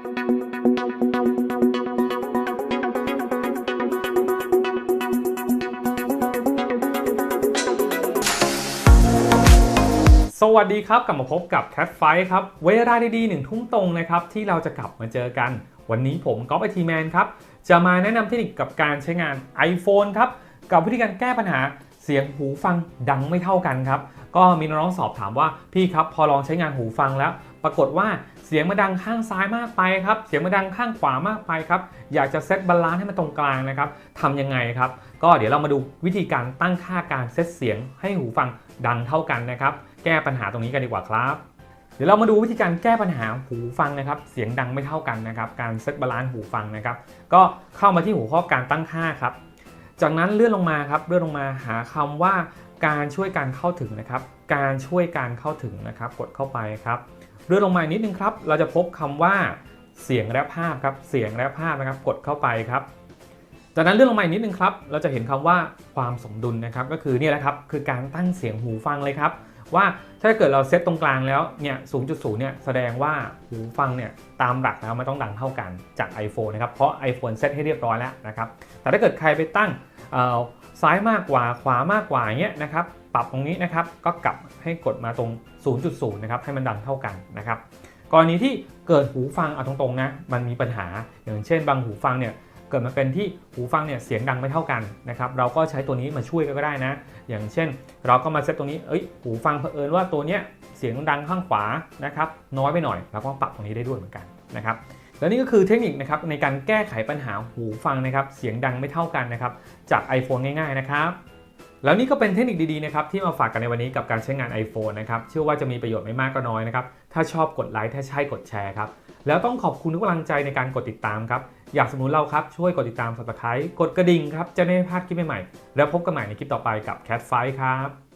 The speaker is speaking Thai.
สวัสดีครับ กลับมาพบกับ Cat Fight ครับ เวลาดีๆหนึ่งทุ่มตรงนะครับ ที่เราจะกลับมาเจอกัน วันนี้ผมก๊อฟไอทีแมนครับ จะมาแนะนำเทคนิคกับการใช้งาน iPhone ครับ กับวิธีการแก้ปัญหาเสียงหูฟังดังไม่เท่ากันครับ ก็มีน้องๆสอบถามว่าพี่ครับพอลองใช้งานหูฟังแล้ว ปรากฏว่าเสียงมาดังข้างซ้ายมากไปครับ เสียงมาดังข้างขวามากไปครับ อยากจะเซตบาลานซ์ให้มันตรงกลางนะครับทำยังไงครับ ก็เดี๋ยวเรามาดูวิธีการตั้งค่าการเซตเสียงให้หูฟังดังเท่ากันนะครับ แก้ปัญหาตรงนี้กันดีกว่าครับเดี๋ยวเรามาดูวิธีการแก้ปัญหาหูฟังนะครับ เสียงดังไม่เท่ากันนะครับ การเซตบาลานซ์หูฟังนะครับ ก็เข้ามาที่หัวข้อการตั้งค่าครับ จากนั้นเลื่อนลงมาครับเลื่อนลงมาหาคำว่าการช่วยการเข้าถึงนะครับ การช่วยการเข้าถึงนะครับ กดเข้าไปครับเลื่อนลงมานิดนึงครับ เราจะพบคำว่าเสียงและภาพครับเสียงและภาพนะครับ กดเข้าไปครับจากนั้นเลื่อนลงมาอีกนิดนึงครับ เราจะเห็นคำว่าความสมดุลนะครับ ก็คือเนี่ยแหละครับ คือการตั้งเสียงหูฟังเลยครับ ว่าถ้าเกิดเราเซตตรงกลางแล้วเนี่ย 0.0 เนี่ย แสดงว่าหูฟังเนี่ยตามหลักแล้วมันต้องดังเท่ากันจาก iPhone นะครับ เพราะ iPhone เซตให้เรียบร้อยแล้วนะครับ แต่ถ้าเกิดใครไปตั้ง ซ้ายมากกว่าขวามากกว่าเงี้ยนะครับปรับตรงนี้นะครับก็กลับให้กดมาตรง 0.0 นะครับให้มันดังเท่ากันนะครับกรณีที่เกิดหูฟังเอาตรงๆนะมันมีปัญหาอย่างเช่น บางหูฟังเนี่ยเกิดมาเป็นที่หูฟังเนี่ยเสียงดังไม่เท่ากันนะครับเราก็ใช้ตัวนี้มาช่วยก็ได้นะ อย่างเช่น เราก็มาเซตตรงนี้เอ้ยหูฟังเผอิญว่าตัวเนี้ยเสียงดังข้างขวานะครับน้อยไปหน่อยเราก็ปรับตรงนี้ได้ด้วยเหมือนกันนะครับ และนี่ก็คือเทคนิคนะครับในการแก้ไขปัญหาหูฟังนะครับเสียงดังไม่เท่ากันนะครับจาก iPhone ง่ายๆนะครับแล้วนี่ก็เป็นเทคนิคดีๆนะครับที่มาฝากกันในวันนี้กับการใช้งาน iPhone นะครับเชื่อว่าจะมีประโยชน์ไม่มากก็น้อยนะครับถ้าชอบกดไลค์ถ้าใช่กดแชร์ครับแล้วต้องขอบคุณทุกกำลังใจในการกดติดตามครับอยากสมุนเราครับช่วยกดติดตาม subscribe กดกระดิ่งครับจะได้ไม่พลาดคลิปใหม่ๆแล้วพบกันใหม่ในคลิปต่อไปกับ Cat Fight ครับ